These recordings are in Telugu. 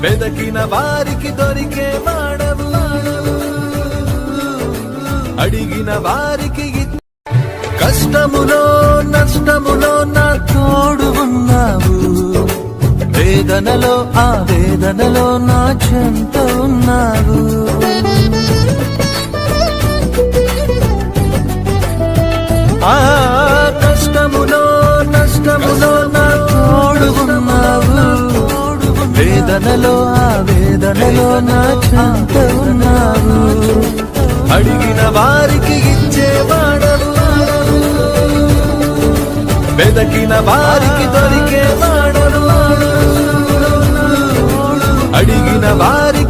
వెదకిన వారికి దొరికే వాడవు. అడిగిన వారికి కష్టములో నష్టములో నా తోడు ఉన్నావు. వేదనలో ఆ వేదనలో నా చెంత ఉన్నావు. ఆ కష్టములో నష్టములో నా తోడు ఉన్నావు. వేదనలో ఆ వేదనలో నా చెంత ఉన్నావు. అడిగిన వారికి ఇచ్చేవాడవు వెదకిన వారికి దొరికే వాడవు అడిగిన వారికి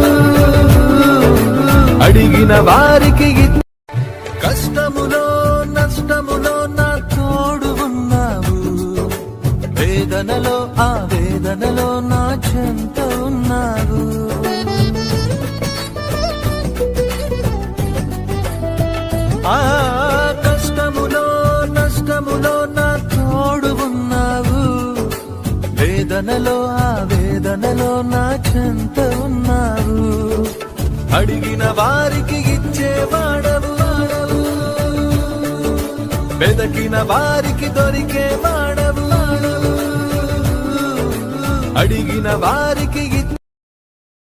అడిగిన వారికి కష్టములో నష్టములో నా తోడు ఉన్నావు. వేదనలో ఆ వేదనలో నా చెంత ఉన్నావు. ఆ కష్టములో నష్టములో నా తోడు ఉన్నావు. వేదనలో ఆ వేదనలో నా చెంత ఉన్నావు. అడిగిన వారికి ఇచ్చేవాడవు వెదకిన వారికి దొరికే వాడవు. అడిగిన వారికి